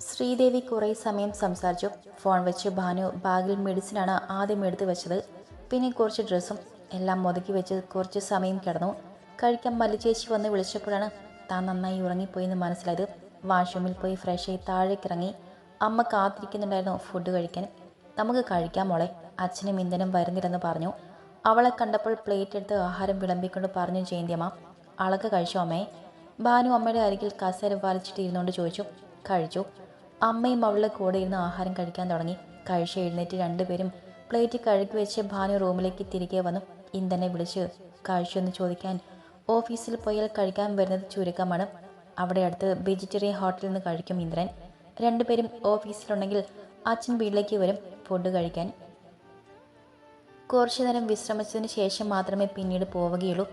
ശ്രീദേവി കുറേ സമയം സംസാരിച്ചു. ഫോൺ വെച്ച് ഭാനു ബാഗിൽ മെഡിസിനാണ് ആദ്യം എടുത്തു വെച്ചത്. പിന്നെ കുറച്ച് ഡ്രസ്സും എല്ലാം ഒതുക്കി വെച്ച് കുറച്ച് സമയം കിടന്നു. കഴിക്കാൻ മല്ലിച്ചേച്ചി വന്ന് വിളിച്ചപ്പോഴാണ് താൻ നന്നായി ഉറങ്ങിപ്പോയെന്ന് മനസ്സിലായത്. വാഷ്റൂമിൽ പോയി ഫ്രഷായി താഴേക്കിറങ്ങി അമ്മ കാത്തിരിക്കുന്നുണ്ടായിരുന്നു ഫുഡ് കഴിക്കാൻ. നമുക്ക് കഴിക്കാം മോളെ. അച്ഛനും ഇന്ധനും വരുന്നില്ലെന്ന് പറഞ്ഞു. അവളെ കണ്ടപ്പോൾ പ്ലേറ്റ് എടുത്ത് ആഹാരം വിളമ്പിക്കൊണ്ട് പറഞ്ഞു ജയന്തിയമ്മ അളക്ക് കഴിച്ചോ അമ്മേ? ഭാനു അമ്മയുടെ അരികിൽ കസേര വലിച്ചിട്ട് ഇരുന്നുകൊണ്ട് ചോദിച്ചു കഴിച്ചു. അമ്മയും അവളുടെ കൂടെ ഇരുന്ന് ആഹാരം കഴിക്കാൻ തുടങ്ങി. കഴിച്ച് എഴുന്നേറ്റ് രണ്ടുപേരും പ്ലേറ്റ് കഴുകി വെച്ച് ഭാനു റൂമിലേക്ക് തിരികെ വന്നു. ഇന്ധനെ വിളിച്ച് കഴിച്ചെന്ന് ചോദിക്കാൻ ഓഫീസിൽ പോയാൽ കഴിക്കാൻ വരുന്നത് ചുരുക്കമാണ്. അവിടെ അടുത്ത് വെജിറ്റേറിയൻ ഹോട്ടലിൽ നിന്ന് കഴിക്കും ഇന്ദ്രൻ. രണ്ടുപേരും ഓഫീസിലുണ്ടെങ്കിൽ അച്ഛൻ വീട്ടിലേക്ക് വരും ഫുഡ് കഴിക്കാൻ. കുറച്ചു നേരം വിശ്രമിച്ചതിന് ശേഷം മാത്രമേ പിന്നീട് പോവുകയുള്ളൂ.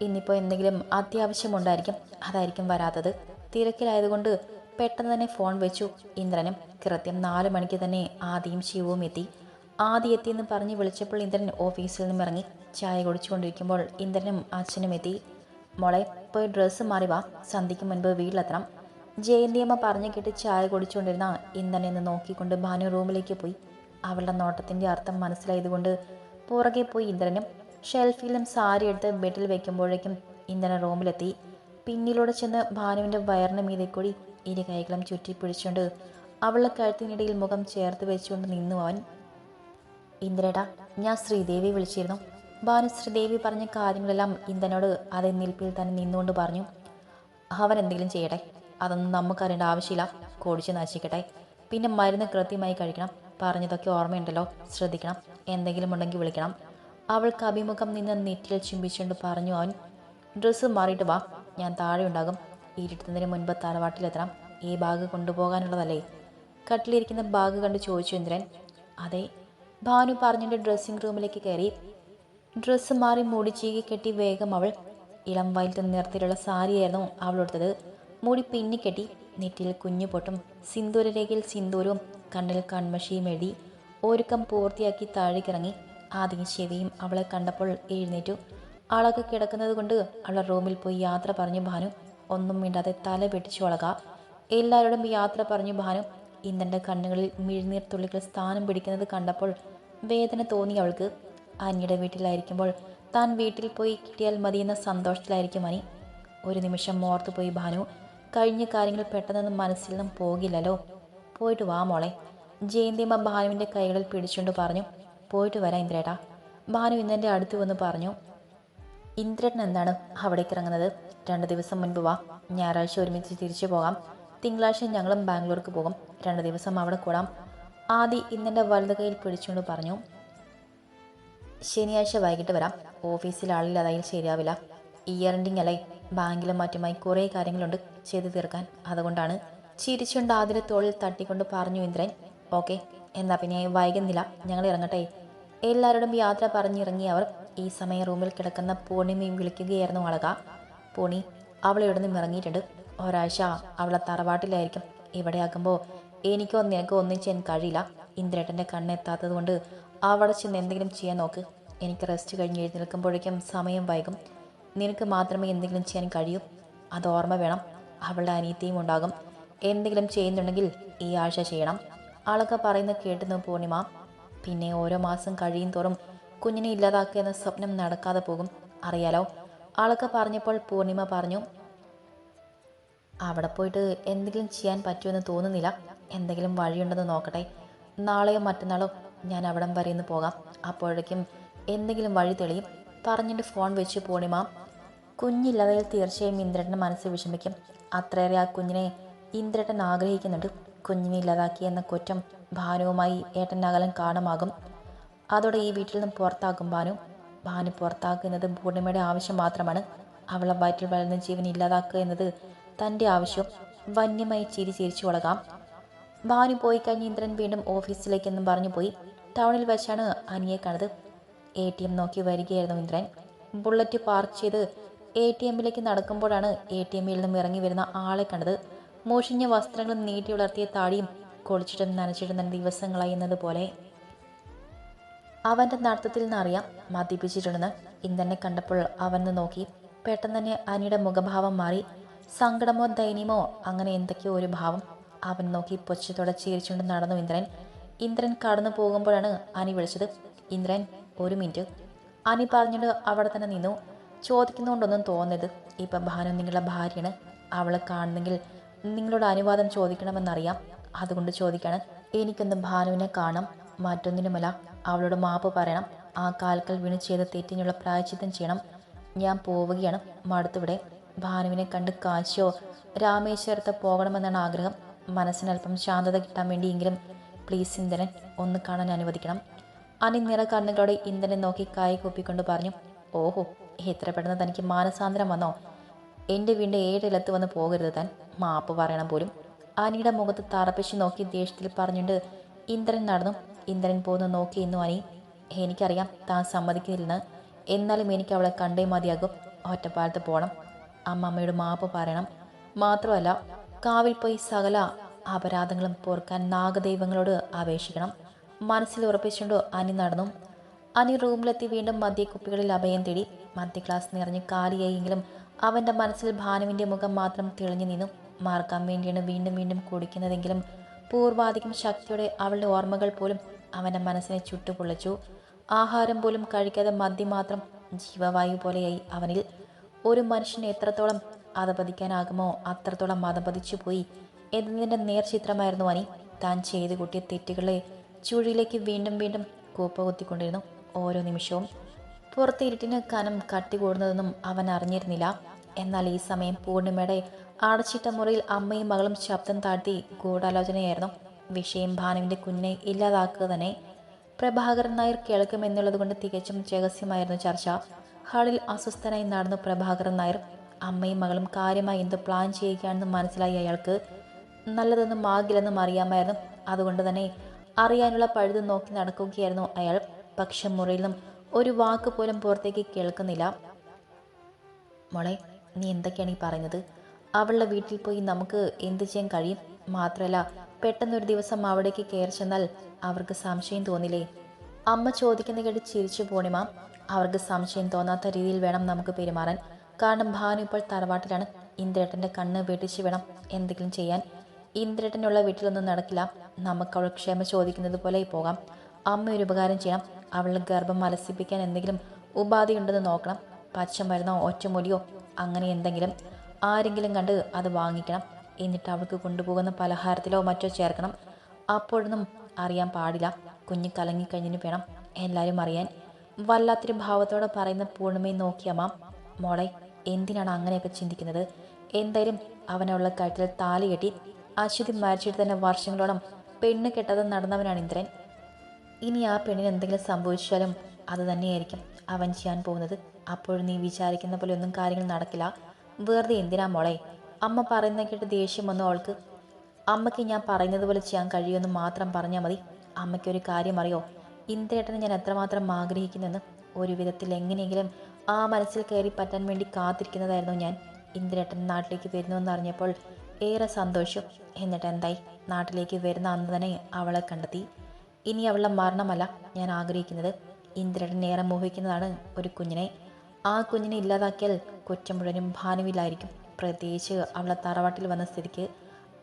ഇന്നിപ്പോൾ എന്തെങ്കിലും അത്യാവശ്യമുണ്ടായിരിക്കും അതായിരിക്കും വരാത്തത്. തിരക്കിലായതുകൊണ്ട് പെട്ടെന്ന് തന്നെ ഫോൺ വെച്ചു. ഇന്ദ്രനും കൃത്യം നാല് മണിക്ക് തന്നെ ആദിയും ശിവവും എത്തി. ആദി എത്തിയെന്ന് പറഞ്ഞ് വിളിച്ചപ്പോൾ ഇന്ദ്രൻ ഓഫീസിൽ നിന്നും ഇറങ്ങി ചായ കുടിച്ചുകൊണ്ടിരിക്കുമ്പോൾ ഇന്ദ്രനും അച്ഛനും എത്തി. മോളെ പോയി ഡ്രസ്സ് മാറി വാ. സന്ധ്യയ്ക്ക് മുൻപ് വീട്ടിലെത്തണം. ജയന്തിയമ്മ പറഞ്ഞു കേട്ട് ചായ കുടിച്ചുകൊണ്ടിരുന്ന ഇന്ദ്രനെ ഒന്ന് നോക്കിക്കൊണ്ട് ഭാനു റൂമിലേക്ക് പോയി. അവളുടെ നോട്ടത്തിന്റെ അർത്ഥം മനസ്സിലായതുകൊണ്ട് പുറകെ പോയി ഇന്ദ്രനും ഷെൽഫിലും സാരി എടുത്ത് ബെഡിൽ വെക്കുമ്പോഴേക്കും ഇന്ദ്രൻ റൂമിലെത്തി. പിന്നിലൂടെ ചെന്ന് ഭാനുവിന്റെ വയറിന് മീതെ കൂടി ഇരു കൈകളും ചുറ്റി പിടിച്ചുകൊണ്ട് അവളുടെ കഴുത്തിനിടയിൽ മുഖം ചേർത്ത് വെച്ചുകൊണ്ട് നിന്നു അവൻ. ഇന്ദ്രേടാ ഞാൻ ശ്രീദേവി വിളിച്ചിരുന്നു. ഭാനു ശ്രീദേവി പറഞ്ഞ കാര്യങ്ങളെല്ലാം ഇന്ദ്രനോട് അതേ നിൽപ്പിൽ തന്നെ നിന്നുകൊണ്ട് പറഞ്ഞു. അവൻ എന്തെങ്കിലും ചെയ്യട്ടെ. അതൊന്നും നമുക്കറിയേണ്ട ആവശ്യമില്ല. കോടിച്ച് നശിക്കട്ടെ. പിന്നെ മരുന്ന് കൃത്യമായി കഴിക്കണം. പറഞ്ഞതൊക്കെ ഓർമ്മയുണ്ടല്ലോ. ശ്രദ്ധിക്കണം. എന്തെങ്കിലും ഉണ്ടെങ്കിൽ വിളിക്കണം. അവൾക്ക് അഭിമുഖം നിന്ന് നെറ്റിൽ ചുംബിച്ചുകൊണ്ട് പറഞ്ഞു അവൻ. ഡ്രസ്സ് മാറിയിട്ട് വാ. ഞാൻ താഴെ ഉണ്ടാകും ഇരുട്ടുന്നതിന് മുൻപ് തറവാട്ടിലെത്തണം. ഈ ബാഗ് കൊണ്ടുപോകാനുള്ളതല്ലേ? കട്ടിലിരിക്കുന്ന ബാഗ് കണ്ട് ചോദിച്ചു ഇന്ദ്രൻ. അതെ ഭാനു പറഞ്ഞിട്ട് ഡ്രസ്സിംഗ് റൂമിലേക്ക് കയറി. ഡ്രസ്സ് മാറി മൂടി ചീകി കെട്ടി വേഗം അവൾ ഇളം വയലത്തെ നിറത്തിലുള്ള സാരിയായിരുന്നു അവൾ എടുത്തത് മൂടി പിന്നിക്കെട്ടി നെറ്റിയിൽ കുഞ്ഞു പൊട്ടും സിന്ദൂരരേഖയിൽ സിന്ദൂരവും കണ്ണിൽ കൺമഷിയും എഴുതി ഒരുക്കം പൂർത്തിയാക്കി താഴേക്കിറങ്ങി. ആദ്യം ചെവിയും അവളെ കണ്ടപ്പോൾ എഴുന്നേറ്റു. ആളൊക്കെ കിടക്കുന്നത് കൊണ്ട് അവൾ റൂമിൽ പോയി യാത്ര പറഞ്ഞു ഭാനു. ഒന്നും മിണ്ടാതെ തല പിടിച്ചു വളക. എല്ലാവരോടും യാത്ര പറഞ്ഞു ഭാനു. ഇന്ദ്രന്റെ കണ്ണുകളിൽ മിഴിനീർ തുള്ളികൾ സ്ഥാനം പിടിക്കുന്നത് കണ്ടപ്പോൾ വേദന തോന്നി അവൾക്ക്. അനിയുടെ വീട്ടിലായിരിക്കുമ്പോൾ താൻ വീട്ടിൽ പോയി കിട്ടിയാൽ മതിയെന്ന സന്തോഷത്തിലായിരിക്കും അനി. ഒരു നിമിഷം ഓർത്തു പോയി ഭാനു. കഴിഞ്ഞ കാര്യങ്ങൾ പെട്ടെന്നൊന്നും മനസ്സിൽ നിന്നും പോകില്ലല്ലോ. പോയിട്ട് വാ മോളെ. ജയന്തിയമ്മ ഭാനുവിന്റെ കൈകളിൽ പിടിച്ചുകൊണ്ട് പറഞ്ഞു പോയിട്ട് വരാം ഇന്ദ്രേട്ടാ. ഭാനു ഇന്നെന്റെ അടുത്ത് വന്ന് പറഞ്ഞു ഇന്ദ്രൻ എന്താണ് അവിടേക്ക് ഇറങ്ങുന്നത്? രണ്ട് ദിവസം മുൻപ് വാ. ഞായറാഴ്ച ഒരുമിച്ച് തിരിച്ചു പോകാം. തിങ്കളാഴ്ച ഞങ്ങളും ബാംഗ്ലൂർക്ക് പോകും. രണ്ട് ദിവസം അവിടെ കൂടാം. ആദി ഇന്നെന്റെ വലത് കയ്യിൽ പിടിച്ചുകൊണ്ട് പറഞ്ഞു ശനിയാഴ്ച വൈകിട്ട് വരാം. ഓഫീസിൽ ആളില്ലാതായി ശരിയാവില്ല. ഇയർ എൻഡിങ് അല്ലേ? ബാങ്കിലും മറ്റുമായി കുറേ കാര്യങ്ങളുണ്ട് ചെയ്തു തീർക്കാൻ. അതുകൊണ്ടാണ് ചിരിച്ചുകൊണ്ട് ആതിരെ തോളിൽ തട്ടിക്കൊണ്ട് പറഞ്ഞു ഇന്ദ്രൻ ഓക്കെ. എന്നാ പിന്നെ വൈകുന്നില്ല. ഞങ്ങൾ ഇറങ്ങട്ടെ. എല്ലാവരോടും യാത്ര പറഞ്ഞിറങ്ങി അവർ ഈ സമയം റൂമിൽ കിടക്കുന്ന പൂർണിമയും വിളിക്കുകയായിരുന്നു അളക. പൂണി അവൾ ഇവിടെ നിന്ന് ഇറങ്ങിയിട്ടുണ്ട്. ഒരാഴ്ച അവളെ തറവാട്ടിലായിരിക്കും. ഇവിടെ ആകുമ്പോൾ എനിക്കോ നിനക്കോ ഒന്നും ചെയ്യാൻ കഴിയില്ല. ഇന്ദ്രേട്ടന്റെ കണ്ണെത്താത്തത് കൊണ്ട് അവിടെ ചെന്ന് എന്തെങ്കിലും ചെയ്യാൻ നോക്ക്. എനിക്ക് റെസ്റ്റ് കഴിഞ്ഞ് എഴുന്നേൽക്കുമ്പോഴേക്കും സമയം വൈകും. നിനക്ക് മാത്രമേ എന്തെങ്കിലും ചെയ്യാൻ കഴിയൂ. അത് ഓർമ്മ വേണം. അവളുടെ അനീതിയും ഉണ്ടാകും. എന്തെങ്കിലും ചെയ്യുന്നുണ്ടെങ്കിൽ ഈ ആഴ്ച ചെയ്യണം. ആളൊക്കെ പറയുന്നത് കേട്ടുന്നു പൂർണിമ പിന്നെ ഓരോ മാസം കഴിയും തോറും കുഞ്ഞിനെ ഇല്ലാതാക്കുക എന്ന സ്വപ്നം നടക്കാതെ പോകും. അറിയാലോ? ആളൊക്കെ പറഞ്ഞപ്പോൾ പൂർണിമ പറഞ്ഞു അവിടെ പോയിട്ട് എന്തെങ്കിലും ചെയ്യാൻ പറ്റുമെന്ന് തോന്നുന്നില്ല. എന്തെങ്കിലും വഴിയുണ്ടെന്ന് നോക്കട്ടെ. നാളെയോ മറ്റന്നാളോ ഞാൻ അവിടം വരെ ഒന്ന് പോകാം. അപ്പോഴേക്കും എന്തെങ്കിലും വഴി തെളിയും പറഞ്ഞിട്ട് ഫോൺ വെച്ച് പൂർണിമ കുഞ്ഞില്ലാതെ തീർച്ചയായും ഇന്ദ്രന്റെ മനസ്സ് വിഷമിക്കും. അത്രയേറെ ആ കുഞ്ഞിനെ ഇന്ദ്രട്ടൻ ആഗ്രഹിക്കുന്നുണ്ട്. കുഞ്ഞിനെ ഇല്ലാതാക്കി എന്ന കുറ്റം ഭാനുവുമായി ഏട്ടന്റെ അകലം കാണുമാകും. അതോടെ ഈ വീട്ടിൽ നിന്നും പുറത്താക്കും ഭാനു. ഭാനു പുറത്താക്കുന്നത് പൂർണിമയുടെ ആവശ്യം മാത്രമാണ്. അവളെ വയറ്റിൽ വളരുന്ന ജീവൻ ഇല്ലാതാക്കുക എന്നത് തന്റെ ആവശ്യം. വന്യമായി ചിരി ചിരിച്ചു വളകാം ഭാനു പോയി കഴിഞ്ഞ് ഇന്ദ്രൻ വീണ്ടും ഓഫീസിലേക്കെന്നും പറഞ്ഞു പോയി. ടൗണിൽ വെച്ചാണ് അനിയെ കണ്ടത്. എ ടി എം നോക്കി വരികയായിരുന്നു ഇന്ദ്രൻ. ബുള്ളറ്റ് പാർക്ക് ചെയ്ത് എ ടി എമ്മിലേക്ക് നടക്കുമ്പോഴാണ് എ ടി എമ്മിൽ നിന്നും ഇറങ്ങി വരുന്ന ആളെ കണ്ടത്. മോഷിഞ്ഞ വസ്ത്രങ്ങളും നീട്ടി വളർത്തിയ താടിയും കൊളിച്ചിട്ടും നനച്ചിട്ടും തന്നെ ദിവസങ്ങളായി എന്നതുപോലെ അവന്റെ നടത്തത്തിൽ നിന്നറിയാം മദ്യപിച്ചിട്ടുണ്ടെന്ന് ഇന്ദ്രനെ കണ്ടപ്പോൾ അവൻ നോക്കി. പെട്ടെന്ന് തന്നെ അനിയുടെ മുഖഭാവം മാറി. സങ്കടമോ ദയനീയമോ അങ്ങനെ എന്തൊക്കെയോ ഒരു ഭാവം അവൻ നോക്കി പൊച്ചത്തോടെ ചിരിച്ചുകൊണ്ട് നടന്നു ഇന്ദ്രൻ. ഇന്ദ്രൻ കടന്നു പോകുമ്പോഴാണ് അനി വിളിച്ചത്. ഇന്ദ്രൻ ഒരു മിനിറ്റ്. അനി പറഞ്ഞിട്ട് അവിടെ തന്നെ നിന്നു. ചോദിക്കുന്നതുകൊണ്ടൊന്നും തോന്നരുത്. ഇപ്പം ഭാനു നിങ്ങളുടെ ഭാര്യയാണ്. അവളെ കാണുന്നെങ്കിൽ നിങ്ങളോട് അനുവാദം ചോദിക്കണമെന്നറിയാം. അതുകൊണ്ട് ചോദിക്കാണ് എനിക്കൊന്ന് ഭാനുവിനെ കാണാം? മറ്റൊന്നിനുമല്ല അവളോട് മാപ്പ് പറയണം. ആ കാൽക്കൽ വീണ് ചെയ്ത തെറ്റിനുള്ള പ്രായച്ചിത്തം ചെയ്യണം. ഞാൻ പോവുകയാണ്. മടുത്തുവിടെ. ഭാനുവിനെ കണ്ട് കാശിയോ രാമേശ്വരത്ത് പോകണമെന്നാണ് ആഗ്രഹം. മനസ്സിനല്പം ശാന്തത കിട്ടാൻ വേണ്ടിയെങ്കിലും പ്ലീസ് ഇന്ദ്രൻ ഒന്ന് കാണാൻ അനുവദിക്കണം. അനി നിറ കണ്ണുകളോടെ ഇന്ദ്രനെ നോക്കി കായ് കൂപ്പിക്കൊണ്ട് പറഞ്ഞു ഓഹോ എത്ര പെട്ടെന്ന് തനിക്ക് മാനസാന്തരം വന്നോ? എന്റെ വീണ്ടും ഏഴിലത്ത് വന്ന് പോകരുത് താൻ. മാപ്പ് പറയണം പോലും. അനിയുടെ മുഖത്ത് തറപ്പിച്ച് നോക്കി ദേഷ്യത്തിൽ പറഞ്ഞുകൊണ്ട് ഇന്ദ്രൻ നടന്നു ഇന്ദ്രൻ പോകുന്നു നോക്കി ഇന്നു അനി. എനിക്കറിയാം താൻ സമ്മതിക്കുന്നില്ലെന്ന്. എന്നാലും എനിക്ക് അവളെ കണ്ടേ മതിയാകും. ഒറ്റപ്പാലത്ത് പോകണം അമ്മമ്മയുടെ മാപ്പ് പറയണം. മാത്രമല്ല കാവിൽ പോയി സകല അപരാധങ്ങളും പോർക്കാൻ നാഗദൈവങ്ങളോട് അപേക്ഷിക്കണം. മനസ്സിൽ ഉറപ്പിച്ചുകൊണ്ട് അനി നടന്നു. അനി റൂമിലെത്തി വീണ്ടും മദ്യക്കുപ്പികളിൽ അഭയം തേടി മദ്യ ക്ലാസ് നിറഞ്ഞ് കാലിയായെങ്കിലും അവന്റെ മനസ്സിൽ ഭാനുവിന്റെ മുഖം മാത്രം തെളിഞ്ഞു നിന്നു. മറക്കാൻ വേണ്ടിയാണ് വീണ്ടും വീണ്ടും കുടിക്കുന്നതെങ്കിലും പൂർവാധികം ശക്തിയോടെ അവളുടെ ഓർമ്മകൾ പോലും അവന്റെ മനസ്സിനെ ചുട്ടുപൊള്ളിച്ചു. ആഹാരം പോലും കഴിക്കാതെ മദ്യം മാത്രം ജീവവായു പോലെയായി അവനിൽ. ഒരു മനുഷ്യന് എത്രത്തോളം അധപതിക്കാനാകുമോ അത്രത്തോളം അധപതിച്ചു പോയി എന്നതിന്റെ നേർചിത്രമായിരുന്നു അനി താൻ ചെയ്തു കൂട്ടിയ തെറ്റുകളെ ചുഴിയിലേക്ക് വീണ്ടും വീണ്ടും കൂപ്പ കുത്തിക്കൊണ്ടിരുന്നു ഓരോ നിമിഷവും പുറത്ത് ഇരുട്ടിന് കനം കട്ടി കൂടുന്നതെന്നും അവൻ അറിഞ്ഞിരുന്നില്ല. എന്നാൽ ഈ സമയം പൂർണിമയുടെ അടച്ചിട്ട മുറിയിൽ അമ്മയും മകളും ശബ്ദം താഴ്ത്തി ഗൂഢാലോചനയായിരുന്നു. വിഷയം ഭാനുവിന്റെ കുഞ്ഞിനെ ഇല്ലാതാക്കുക തന്നെ. പ്രഭാകരൻ നായർ കേൾക്കുമെന്നുള്ളതുകൊണ്ട് തികച്ചും രഹസ്യമായിരുന്നു ചർച്ച. ഹാളിൽ അസ്വസ്ഥനായി നടന്നു പ്രഭാകരൻ നായർ. അമ്മയും മകളും കാര്യമായി എന്ത് പ്ലാൻ ചെയ്യുകയാണെന്ന് മനസ്സിലായി അയാൾക്ക്. നല്ലതൊന്നും ആകില്ലെന്നും അറിയാമായിരുന്നു. അതുകൊണ്ട് തന്നെ അറിയാനുള്ള പഴുത് നോക്കി നടക്കുകയായിരുന്നു അയാൾ. പക്ഷെ മുറിയിൽ നിന്നും ഒരു വാക്ക് പോലും പുറത്തേക്ക് കേൾക്കുന്നില്ല. മോളെ നീ എന്തൊക്കെയാണ് ഈ പറഞ്ഞത് അവളുടെ വീട്ടിൽ പോയി നമുക്ക് എന്ത് ചെയ്യാൻ കഴിയും? മാത്രമല്ല പെട്ടെന്നൊരു ദിവസം അവിടേക്ക് കയറി ചെന്നാൽ അവർക്ക് സംശയം തോന്നില്ലേ? അമ്മ ചോദിക്കുന്ന കേട്ട് ചിരിച്ചു പൂർണിമ അവർക്ക് സംശയം തോന്നാത്ത രീതിയിൽ വേണം നമുക്ക് പെരുമാറാൻ. കാരണം ഭാനു ഇപ്പോൾ തറവാട്ടിലാണ്. ഇന്ദ്രേട്ടന്റെ കണ്ണ് വെട്ടിച്ച് വേണം എന്തെങ്കിലും ചെയ്യാൻ. ഇന്ദ്രേട്ടനുള്ള വീട്ടിലൊന്നും നടക്കില്ല. നമുക്ക് അവൾ ക്ഷമ ചോദിക്കുന്നത് പോലെ പോകാം. അമ്മ ഒരു ഉപകാരം ചെയ്യണം. അവളുടെ ഗർഭം അലസിപ്പിക്കാൻ എന്തെങ്കിലും ഉപാധിയുണ്ടെന്ന് നോക്കണം. പച്ച മരുന്നോ ഒറ്റമൊലിയോ അങ്ങനെ എന്തെങ്കിലും ആരെങ്കിലും കണ്ട് അത് വാങ്ങിക്കണം. എന്നിട്ട് അവൾക്ക് കൊണ്ടുപോകുന്ന പലഹാരത്തിലോ മറ്റോ ചേർക്കണം. അപ്പോഴൊന്നും അറിയാൻ പാടില്ല. കുഞ്ഞ് കലങ്ങിക്കഴിഞ്ഞിന് വേണം എല്ലാവരും അറിയാൻ. വല്ലാത്തൊരു ഭാവത്തോടെ പറയുന്ന പൂർണിമയെ നോക്കിയമ്മ മോളെ എന്തിനാണ് അങ്ങനെയൊക്കെ ചിന്തിക്കുന്നത്? എന്തായാലും അവനുള്ള കഴുത്തിൽ താലി കെട്ടി. അശ്വതി മരിച്ചിട്ട് തന്നെ വർഷങ്ങളോളം പെണ്ണ് കെട്ടത് നടന്നവനാണ് ഇന്ദ്രൻ. ഇനി ആ പെണ്ണിന് എന്തെങ്കിലും സംഭവിച്ചാലും അത് തന്നെയായിരിക്കും അവൻ ചെയ്യാൻ പോകുന്നത്. അപ്പോൾ നീ വിചാരിക്കുന്ന പോലെ ഒന്നും കാര്യങ്ങൾ നടക്കില്ല. വെറുതെ എന്തിനാ മോളെ? അമ്മ പറയുന്ന കേട്ട് ദേഷ്യം വന്നു അവൾക്ക് അമ്മയ്ക്ക് ഞാൻ പറയുന്നത് പോലെ ചെയ്യാൻ കഴിയുമെന്ന് മാത്രം പറഞ്ഞാൽ മതി. അമ്മയ്ക്ക് ഒരു കാര്യം അറിയോ? ഇന്ദ്രേട്ടനെ ഞാൻ എത്രമാത്രം ആഗ്രഹിക്കുന്നെന്ന്? ഒരു വിധത്തിൽ എങ്ങനെയെങ്കിലും ആ മനസ്സിൽ കയറി പറ്റാൻ വേണ്ടി കാത്തിരിക്കുന്നതായിരുന്നു ഞാൻ. ഇന്ദ്രേട്ടൻ നാട്ടിലേക്ക് വരുന്നുവെന്ന് അറിഞ്ഞപ്പോൾ ഏറെ സന്തോഷം. എന്നിട്ട് എന്തായി? നാട്ടിലേക്ക് വരുന്ന അന്ന് തന്നെ അവളെ കണ്ടെത്തി. ഇനി അവളുടെ മരണമല്ല ഞാൻ ആഗ്രഹിക്കുന്നത്. ഇന്ദ്രനേറെ മോഹിക്കുന്നതാണ് ഒരു കുഞ്ഞിനെ. ആ കുഞ്ഞിനെ ഇല്ലാതാക്കിയാൽ കുറ്റം മുഴുവനും ഭാനുവിലായിരിക്കും. പ്രത്യേകിച്ച് അവളെ തറവാട്ടിൽ വന്ന സ്ഥിതിക്ക്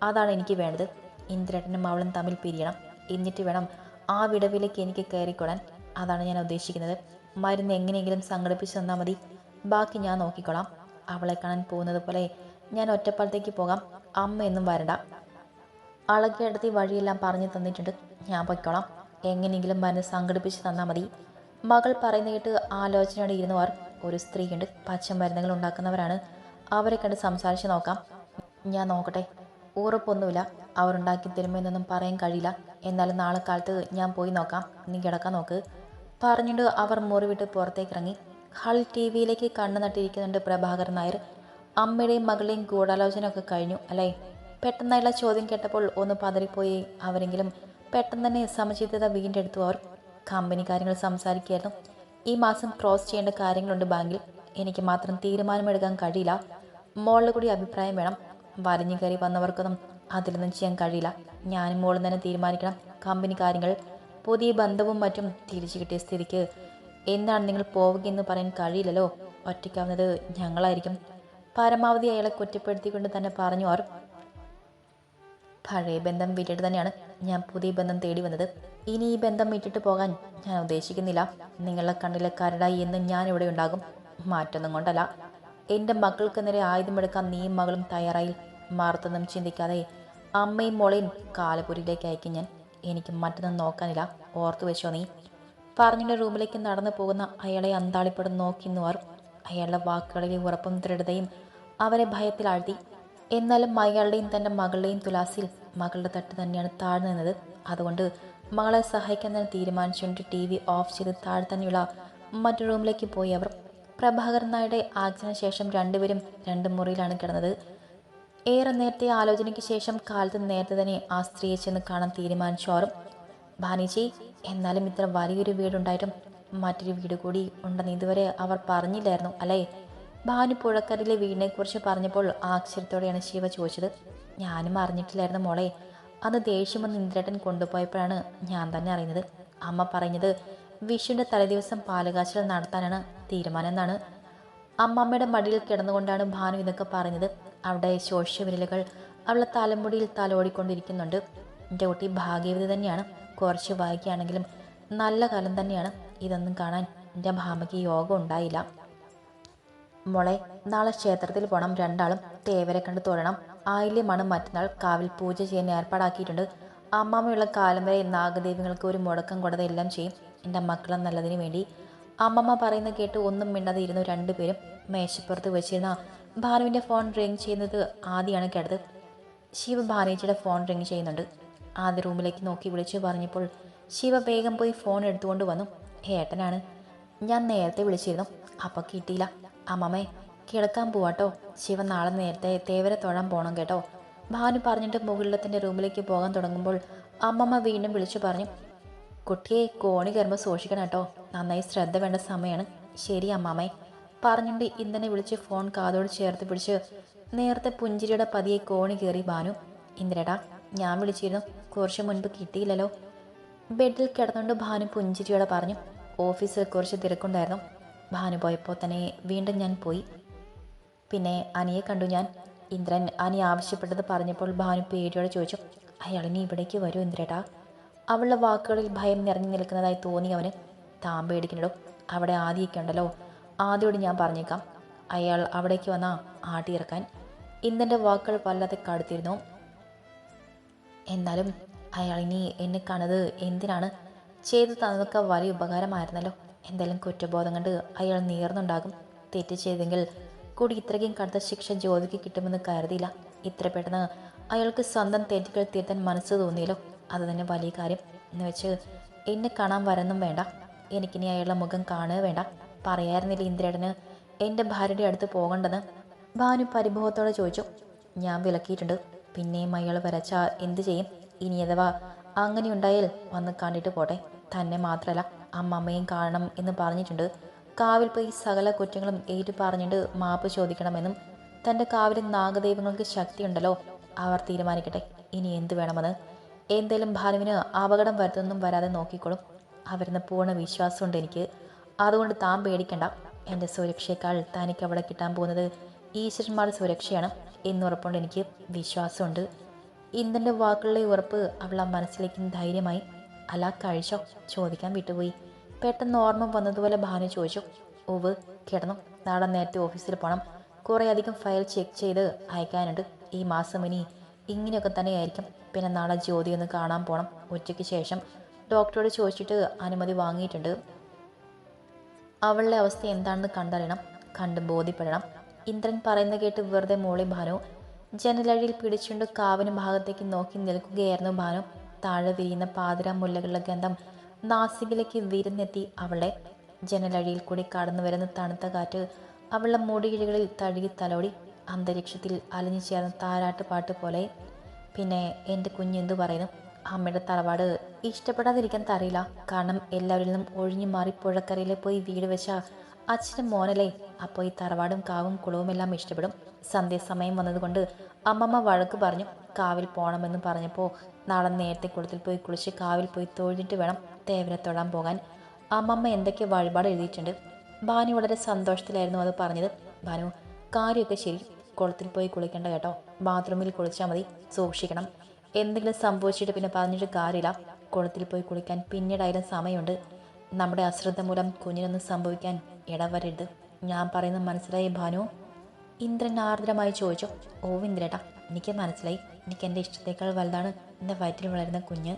അതാണ് എനിക്ക് വേണ്ടത്. ഇന്ദ്രേട്ടനും അവളും തമ്മിൽ പിരിയണം. എന്നിട്ട് വേണം ആ വിടവിലേക്ക് എനിക്ക് കയറിക്കൊള്ളാൻ അതാണ് ഞാൻ ഉദ്ദേശിക്കുന്നത്. മരുന്ന് എങ്ങനെയെങ്കിലും സംഘടിപ്പിച്ചു തന്നാൽ മതി. ബാക്കി ഞാൻ നോക്കിക്കോളാം. അവളെ കാണാൻ പോകുന്നത് പോലെ ഞാൻ ഒറ്റപ്പാലത്തേക്ക് പോകാം. അമ്മയൊന്നും വരണ്ട. അളകിയെടുത്തി വഴിയെല്ലാം പറഞ്ഞു തന്നിട്ടുണ്ട്. ഞാൻ പൊയ്ക്കോളാം എങ്ങനെയെങ്കിലും മരുന്ന് സംഘടിപ്പിച്ച് തന്നാൽ മതി. മകൾ പറയുന്ന കേട്ട് ആലോചനയോടെ ഇരുന്നവർ ഒരു സ്ത്രീയുണ്ട് പച്ച മരുന്നുകൾ ഉണ്ടാക്കുന്നവരാണ്. അവരെ കണ്ട് സംസാരിച്ച് നോക്കാം. ഞാൻ നോക്കട്ടെ. ഉറപ്പൊന്നുമില്ല. അവരുണ്ടാക്കി തരുമെന്നൊന്നും പറയാൻ കഴിയില്ല. എന്നാലും നാളെ കാലത്ത് ഞാൻ പോയി നോക്കാം. നീ കിടക്കാൻ നോക്ക്. പറഞ്ഞിട്ട് അവർ മുറി വിട്ട് പുറത്തേക്ക് ഇറങ്ങി ഹൾ ടി വിയിലേക്ക് കണ്ണു നട്ടിരിക്കുന്നുണ്ട് പ്രഭാകരൻ നായർ. അമ്മയുടെയും മകളുടെയും ഗൂഢാലോചന ഒക്കെ കഴിഞ്ഞു അല്ലേ? പെട്ടെന്നായുള്ള ചോദ്യം കേട്ടപ്പോൾ ഒന്ന് പതറിപ്പോയി. അവരെങ്കിലും പെട്ടെന്ന് തന്നെ സമചിത്തത വീണ്ടെടുത്തു അവർ കമ്പനി കാര്യങ്ങൾ സംസാരിക്കുകയായിരുന്നു. ഈ മാസം ക്രോസ് ചെയ്യേണ്ട കാര്യങ്ങളുണ്ട് ബാങ്കിൽ. എനിക്ക് മാത്രം തീരുമാനമെടുക്കാൻ കഴിയില്ല. മോളിൽ കൂടി അഭിപ്രായം വേണം. വരഞ്ഞു കയറി വന്നവർക്കൊന്നും അതിലൊന്നും ചെയ്യാൻ കഴിയില്ല. ഞാനും മോളും തന്നെ തീരുമാനിക്കണം. കമ്പനി കാര്യങ്ങൾ പുതിയ ബന്ധവും മറ്റും തിരിച്ചു കിട്ടിയ സ്ഥിതിക്ക് എന്താണ് നിങ്ങൾ പോവുകയെന്ന് പറയാൻ കഴിയില്ലല്ലോ? ഒറ്റയ്ക്കാവുന്നത് ഞങ്ങളായിരിക്കും. പരമാവധി അയാളെ കുറ്റപ്പെടുത്തിക്കൊണ്ട് തന്നെ പറഞ്ഞു. അവർ പഴയ ബന്ധം വിട്ടിട്ട് തന്നെയാണ് ഞാൻ പുതിയ ബന്ധം തേടി വന്നത്. ഇനി ഈ ബന്ധം വിട്ടിട്ട് പോകാൻ ഞാൻ ഉദ്ദേശിക്കുന്നില്ല. നിങ്ങളുടെ കണ്ണിലെ കരടായി എന്ന് ഞാൻ ഇവിടെ ഉണ്ടാകും. മാറ്റൊന്നും കൊണ്ടല്ല. എന്റെ മക്കൾക്ക് നേരെ ആയുധമെടുക്കാൻ നീയും മകളും തയ്യാറായി. മാർത്തൊന്നും ചിന്തിക്കാതെ അമ്മയും മോളെയും കാലപുരിയിലേക്ക് അയക്കും ഞാൻ. എനിക്ക് മറ്റൊന്നും നോക്കാനില്ല. ഓർത്തു വെച്ചോ നീ. പറഞ്ഞിട്ട് റൂമിലേക്ക് നടന്നു പോകുന്ന അയാളെ അന്താളിപ്പെടുന്ന നോക്കി നിന്നവർ അയാളുടെ വാക്കുകളിലെ ഉറപ്പും ദൃഢതയും അവരെ ഭയത്തിലാഴ്ത്തി. എന്നാലും അയാളുടെയും തന്റെ മകളുടെയും തുലാസിൽ മകളുടെ തട്ട് തന്നെയാണ് താഴ്ന്നു നിന്നത്. അതുകൊണ്ട് മകളെ സഹായിക്കാൻ തന്നെ തീരുമാനിച്ചുകൊണ്ട് ടി വി ഓഫ് ചെയ്ത് താഴെ തന്നെയുള്ള മറ്റു റൂമിലേക്ക് പോയി അവർ. പ്രഭാകരൻ നായരുടെ ആജ്ഞന ശേഷം രണ്ടുപേരും രണ്ട് മുറിയിലാണ് കിടന്നത്. ഏറെ നേരത്തെ ആലോചനയ്ക്ക് ശേഷം കാലത്ത് നേരത്തെ തന്നെ ആ സ്ത്രീയെ ചെന്ന് കാണാൻ തീരുമാനിച്ചു ഭാനിജി എന്നാലും ഇത്ര വലിയൊരു വീടുണ്ടായിട്ടും മറ്റൊരു വീട് കൂടി ഉണ്ടെന്ന് ഇതുവരെ അവർ പറഞ്ഞില്ലായിരുന്നു അല്ലേ? ഭാനു പുഴക്കരയിലെ വീടിനെക്കുറിച്ച് പറഞ്ഞപ്പോൾ ആശ്ചര്യത്തോടെയാണ് ശിവ ചോദിച്ചത്. ഞാനും അറിഞ്ഞിട്ടില്ലായിരുന്നു മോളെ. അന്ന് ദേഷ്യം വന്ന് ഇന്ദ്രേട്ടൻ കൊണ്ടുപോയപ്പോഴാണ് ഞാൻ തന്നെ അറിയുന്നത്. അമ്മ പറഞ്ഞത് വിഷുവിന്റെ തലേദിവസം പാലുകാച്ചൽ നടത്താനാണ് തീരുമാനം എന്നാണ് അമ്മമ്മയുടെ മടിയിൽ കിടന്നുകൊണ്ടാണ് ഭാനു ഇതൊക്കെ പറഞ്ഞത് അവിടെ ശോഷ്യവിരലുകൾ അവളെ തലമുടിയിൽ തലോടിക്കൊണ്ടിരിക്കുന്നുണ്ട്. എന്റെ കുട്ടി ഭാഗ്യവതി തന്നെയാണ്. കുറച്ച് വായിക്കുകയാണെങ്കിലും നല്ല കാലം തന്നെയാണ്. ഇതൊന്നും കാണാൻ എന്റെ ഭാമയ്ക്ക് യോഗം ഉണ്ടായില്ല. മോളെ നാളെ ക്ഷേത്രത്തിൽ പോകണം രണ്ടാളും തേവരെ കണ്ട് തൊഴണം. ആയില്യമാണ് മറ്റന്നാൾ കാവിൽ പൂജ ചെയ്യാൻ ഏർപ്പാടാക്കിയിട്ടുണ്ട്. അമ്മാമ്മയുള്ള കാലം വരെ നാഗദേവികൾക്ക് ഒരു മുടക്കം കൂടാതെ എല്ലാം ചെയ്യും. എന്റെ മക്കളെ നല്ലതിന് വേണ്ടി. അമ്മമ്മ പറയുന്ന കേട്ട് ഒന്നും മിണ്ടാതെ ഇരുന്നു രണ്ടുപേരും മേശപ്പുറത്ത് വെച്ചിരുന്ന ഭാനുവിന്റെ ഫോൺ റിങ് ചെയ്യുന്നത് ആദ്യമാണ് കേട്ടത്. ശിവ ഭാനേച്ചിയുടെ ഫോൺ റിങ് ചെയ്യുന്നുണ്ട്. ആദ്യ റൂമിലേക്ക് നോക്കി വിളിച്ചു പറഞ്ഞപ്പോൾ ശിവ വേഗം പോയി ഫോൺ എടുത്തുകൊണ്ട് വന്നു. ഏട്ടനാണ്. ഞാൻ നേരത്തെ വിളിച്ചിരുന്നു. അപ്പോൾ കിട്ടിയില്ല. അമ്മമ്മേ കിടക്കാൻ പോവാട്ടോ. ശിവൻ നാളെ നേരത്തെ തേവരെ തൊഴാൻ പോകണം കേട്ടോ. ഭാനു പറഞ്ഞിട്ട് മുകളിലത്തിന്റെ റൂമിലേക്ക് പോകാൻ തുടങ്ങുമ്പോൾ അമ്മമ്മ വീണ്ടും വിളിച്ചു പറഞ്ഞു കുട്ടിയെ കോണി കയറുമ്പോൾ സൂക്ഷിക്കണം കേട്ടോ. നന്നായി ശ്രദ്ധ വേണ്ട സമയമാണ് ശരി അമ്മാമ്മേ പറഞ്ഞിട്ട് ഇന്ധനെ വിളിച്ച് ഫോൺ കാതോട് ചേർത്ത് പിടിച്ച് നേരത്തെ പുഞ്ചിരിയുടെ പതിയെ കോണി കയറി ഭാനു ഇന്ദ്രടാ ഞാൻ വിളിച്ചിരുന്നു. കുറച്ച് മുൻപ് കിട്ടിയില്ലല്ലോ. ബെഡിൽ കിടന്നുകൊണ്ട് ഭാനു പുഞ്ചിരിയോടെ പറഞ്ഞു ഓഫീസിൽ കുറച്ച് തിരക്കുണ്ടായിരുന്നു. ഭാനു പോയപ്പോൾ തന്നെ വീണ്ടും ഞാൻ പോയി. പിന്നെ അനിയെ കണ്ടു ഞാൻ. ഇന്ദ്രൻ അനി ആവശ്യപ്പെട്ടത് പറഞ്ഞപ്പോൾ ഭാനു പേടിയോടെ ചോദിച്ചു അയാൾ ഇനി ഇവിടേക്ക് വരൂ ഇന്ദ്രേട്ടാ. അവളുടെ വാക്കുകളിൽ ഭയം നിറഞ്ഞു നിൽക്കുന്നതായി തോന്നി അവന്. താൻ പേടിക്കണോ അവിടെ ആദ്യമൊക്കെ ഉണ്ടല്ലോ. ആദ്യോട് ഞാൻ പറഞ്ഞേക്കാം. അയാൾ അവിടേക്ക് വന്നാ ആട്ടിയിറക്കാൻ ഇന്ദ്രന്റെ വാക്കുകൾ വല്ലാതെ കടുത്തിരുന്നു. എന്നാലും അയാൾ ഇനി എന്നെ കണത് എന്തിനാണ്? ചെയ്തു തന്നതൊക്കെ വലിയ ഉപകാരമായിരുന്നല്ലോ. എന്തായാലും കുറ്റബോധം കണ്ട് അയാൾ നീർന്നുണ്ടാകും തെറ്റ് ചെയ്തെങ്കിൽ കൂടി ഇത്രയ്ക്കും കടുത്ത ശിക്ഷ ജ്യോതിക്ക് കിട്ടുമെന്ന് കരുതിയില്ല. ഇത്ര പെട്ടെന്ന് അയാൾക്ക് സ്വന്തം തെറ്റുകൾ തീർത്താൻ മനസ്സ് തോന്നിയല്ലോ. അത് തന്നെ വലിയ കാര്യം. എന്ന് വെച്ച് എന്നെ കാണാൻ വരന്നും വേണ്ട. എനിക്കിനി അയാളുടെ മുഖം കാണുക വേണ്ട. പറയായിരുന്നില്ല ഇന്ദ്രേടന് എന്റെ ഭാര്യയുടെ അടുത്ത് പോകണ്ടെന്ന്? ഭാനു പരിഭവത്തോടെ ചോദിച്ചു. ഞാൻ വിലക്കിയിട്ടുണ്ട്. പിന്നെയും അയാൾ വരച്ചാൽ എന്ത് ചെയ്യും? ഇനി അഥവാ അങ്ങനെ ഉണ്ടായാൽ വന്ന് കണ്ടിട്ട് പോട്ടെ. തന്നെ മാത്രമല്ല അമ്മമ്മയും കാണണം എന്ന് പറഞ്ഞിട്ടുണ്ട്. കാവിൽ പോയി സകല കുറ്റങ്ങളും ഏറ്റു പറഞ്ഞിട്ട് മാപ്പ് ചോദിക്കണമെന്നും തന്റെ കാവിലെ നാഗദൈവങ്ങൾക്ക് ശക്തിയുണ്ടല്ലോ അവർ തീരുമാനിക്കട്ടെ. ഇനി എന്ത് വേണമെന്ന്? എന്തേലും ഭാനുവിന് അപകടം വരുത്തൊന്നും വരാതെ നോക്കിക്കോളും. അവരെന്ന് പൂർണ വിശ്വാസമുണ്ട് എനിക്ക്. അതുകൊണ്ട് താൻ പേടിക്കണ്ട. എന്റെ സുരക്ഷയേക്കാൾ തനിക്ക് അവിടെ കിട്ടാൻ പോകുന്നത് ഈശ്വരന്മാരുടെ സുരക്ഷയാണ് എന്നുറപ്പുകൊണ്ട് എനിക്ക്. വിശ്വാസമുണ്ട്. ഇന്ദ്രന്റെ വാക്കുകളിലെ ഉറപ്പ് അവൾ ആ മനസ്സിലേക്ക് ധൈര്യമായി അല്ല കഴിച്ചോ? ചോദിക്കാൻ വിട്ടുപോയി. പെട്ടെന്ന് ഓർമ്മ വന്നതുപോലെ ഭാനു ചോദിച്ചു. ഓവ് കിടന്നു. നാളെ നേരത്തെ ഓഫീസിൽ പോകണം കുറേ അധികം ഫയൽ ചെക്ക് ചെയ്ത് അയക്കാനുണ്ട്. ഈ മാസം ഇനി ഇങ്ങനെയൊക്കെ തന്നെയായിരിക്കും. പിന്നെ നാളെ ജ്യോതി ഒന്ന് കാണാൻ പോകണം ഉച്ചയ്ക്ക് ശേഷം ഡോക്ടറോട് ചോദിച്ചിട്ട് അനുമതി വാങ്ങിയിട്ടുണ്ട്. അവളുടെ അവസ്ഥ എന്താണെന്ന് കണ്ടറിയണം. കണ്ട് ബോധ്യപ്പെടണം. ഇന്ദ്രൻ പറയുന്ന കേട്ട് വെറുതെ മോളി ഭാനു ജനലഴിയിൽ പിടിച്ചുകൊണ്ട് കാവിന് ഭാഗത്തേക്ക് നോക്കി നിൽക്കുകയായിരുന്നു ഭാനു. താഴെ വിരിയുന്ന പാതിര മുല്ലകളുടെ ഗന്ധം നാസികിലേക്ക് വിരുന്നെത്തി അവളെ ജനലഴിയിൽ കൂടി കടന്നു വരുന്ന തണുത്ത കാറ്റ് അവളുടെ മുടിയിഴകളിൽ തഴുകി തലോടി അന്തരീക്ഷത്തിൽ അലിഞ്ഞു ചേർന്ന താരാട്ട് പാട്ട് പോലെ. പിന്നെ എന്റെ കുഞ്ഞെന്തു പറയുന്നു? അമ്മയുടെ തറവാട് ഇഷ്ടപ്പെടാതിരിക്കാൻ തറിയില്ല. കാരണം എല്ലാവരിൽ നിന്നും ഒഴിഞ്ഞു മാറി പുഴക്കരയിലെ പോയി വീട് വെച്ച അച്ഛനും മോനല്ലേ? അപ്പോൾ ഈ തറവാടും കാവും കുളവും എല്ലാം ഇഷ്ടപ്പെടും. സന്ധ്യാസമയം വന്നതുകൊണ്ട് അമ്മമ്മ വഴക്ക് പറഞ്ഞു കാവിൽ പോകണമെന്ന് പറഞ്ഞപ്പോൾ നാളെ നേരത്തെ കുളത്തിൽ പോയി കുളിച്ച് കാവിൽ പോയി തൊഴുതിട്ട് വേണം തേവരെ തൊഴാൻ പോകാൻ. അമ്മമ്മ എന്തൊക്കെ വഴിപാട് എഴുതിയിട്ടുണ്ട്? ഭാനു വളരെ സന്തോഷത്തിലായിരുന്നു അത് പറഞ്ഞത്. ഭാനു കാര്യമൊക്കെ ശരി. കുളത്തിൽ പോയി കുളിക്കേണ്ട കേട്ടോ. ബാത്റൂമിൽ കുളിച്ചാൽ മതി. സൂക്ഷിക്കണം. എന്തെങ്കിലും സംഭവിച്ചിട്ട് പിന്നെ പറഞ്ഞിട്ട് കാര്യമില്ല. കുളത്തിൽ പോയി കുളിക്കാൻ പിന്നീടായാലും സമയമുണ്ട്. നമ്മുടെ അശ്രദ്ധ മൂലം കുഞ്ഞിനൊന്നും സംഭവിക്കാൻ ഇടവരരുത്. ഞാൻ പറയുന്നത് മനസ്സിലായി ഭാനു? ഇന്ദ്രൻ ആർദ്രമായി ചോദിച്ചു. ഓ ഇന്ദ്രേട്ടാ എനിക്ക് മനസ്സിലായി. എനിക്ക് എന്റെ ഇഷ്ടത്തേക്കാൾ വലുതാണ് എന്റെ വയറ്റിൽ വളരുന്ന കുഞ്ഞ്.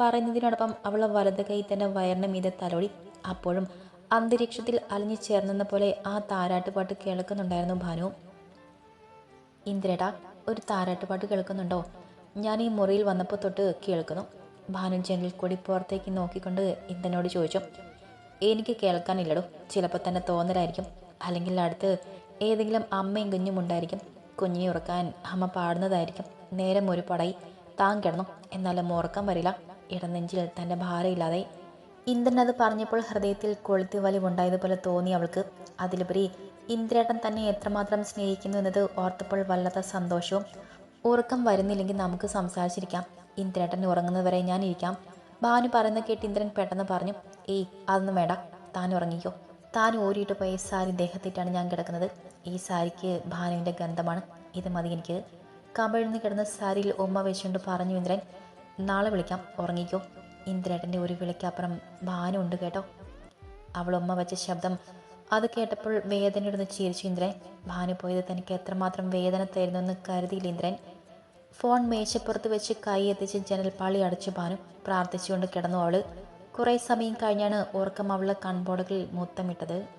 പറയുന്നതിനോടൊപ്പം അവൾ വലത് കൈ തന്നെ വയറിന് മീതെ തലോടി അപ്പോഴും അന്തരീക്ഷത്തിൽ അലിഞ്ഞു ചേർന്നെന്ന പോലെ ആ താരാട്ടുപാട്ട് കേൾക്കുന്നുണ്ടായിരുന്നു ഭാനു. ഇന്ദ്രേടാ ഒരു താരാട്ടുപാട്ട് കേൾക്കുന്നുണ്ടോ? ഞാൻ ഈ മുറിയിൽ വന്നപ്പോൾ തൊട്ട് കേൾക്കുന്നു. ഭാനു ജനലിൽ കൂടി പുറത്തേക്ക് നോക്കിക്കൊണ്ട് ഇന്ദ്രനോട് ചോദിച്ചു എനിക്ക് കേൾക്കാനില്ലടോ ചിലപ്പോൾ തന്നെ തോന്നലായിരിക്കും. അല്ലെങ്കിൽ അടുത്ത് ഏതെങ്കിലും അമ്മയും കുഞ്ഞും ഉണ്ടായിരിക്കും. കുഞ്ഞിനെ ഉറക്കാൻ അമ്മ പാടുന്നതായിരിക്കും. നേരം ഒരു പടയി. താൻ കിടന്നു. എന്നാലും ഉറക്കം വരില്ല. ഇടനെഞ്ചിൽ തന്റെ ഭാരമില്ലാതെ ഇന്ദ്രൻ അത് പറഞ്ഞപ്പോൾ ഹൃദയത്തിൽ കൊളുത്തി വലിവുണ്ടായതുപോലെ തോന്നി അവൾക്ക്. അതിലുപരി ഇന്ദ്രേട്ടൻ തന്നെ എത്രമാത്രം സ്നേഹിക്കുന്നു എന്നത് ഓർത്തപ്പോൾ വല്ലാത്ത സന്തോഷവും ഉറക്കം വരുന്നില്ലെങ്കിൽ നമുക്ക് സംസാരിച്ചിരിക്കാം. ഇന്ദ്രേട്ടൻ ഉറങ്ങുന്നതുവരെ ഞാൻ ഇരിക്കാം. ഭാനു പറയുന്ന കേട്ട് ഇന്ദ്രൻ പെട്ടെന്ന് പറഞ്ഞു ഏയ് അതൊന്നും വേണ്ട. താൻ ഉറങ്ങിക്കോ. താൻ ഊരിയിട്ട് പോയ സാരി ദേഹത്തിട്ടാണ് ഞാൻ കിടക്കുന്നത്. ഈ സാരിക്ക് ഭാനുവിന്റെ ഗന്ധമാണ്. ഇത് മതി എനിക്ക്. കമിഴ്ന്ന് കിടന്ന സാരിയിൽ ഉമ്മ വെച്ചുകൊണ്ട് പറഞ്ഞു ഇന്ദ്രൻ നാളെ വിളിക്കാം. ഉറങ്ങിക്കോ. ഇന്ദ്രേട്ടന്റെ ഒരു വിളിക്കപ്പുറം ഭാനുണ്ട് കേട്ടോ. അവൾ ഉമ്മ വെച്ച ശബ്ദം അത് കേട്ടപ്പോൾ വേദനയോടൊന്ന് ചിരിച്ചു ഇന്ദ്രൻ ഭാനു പോയത് തനിക്ക് എത്രമാത്രം വേദന തരുന്നു എന്ന് കരുതിയില്ല ഇന്ദ്രൻ. ഫോൺ മേശപ്പുറത്ത് വെച്ച് കൈ എത്തിച്ച് ജനൽപ്പാളി അടച്ചു ഭാനു. പ്രാർത്ഥിച്ചുകൊണ്ട് കിടന്നു അവൾ കുറേ സമയം കഴിഞ്ഞാണ് ഉറക്കം അവളുടെ കൺപോടകളിൽ മുത്തമിട്ടത്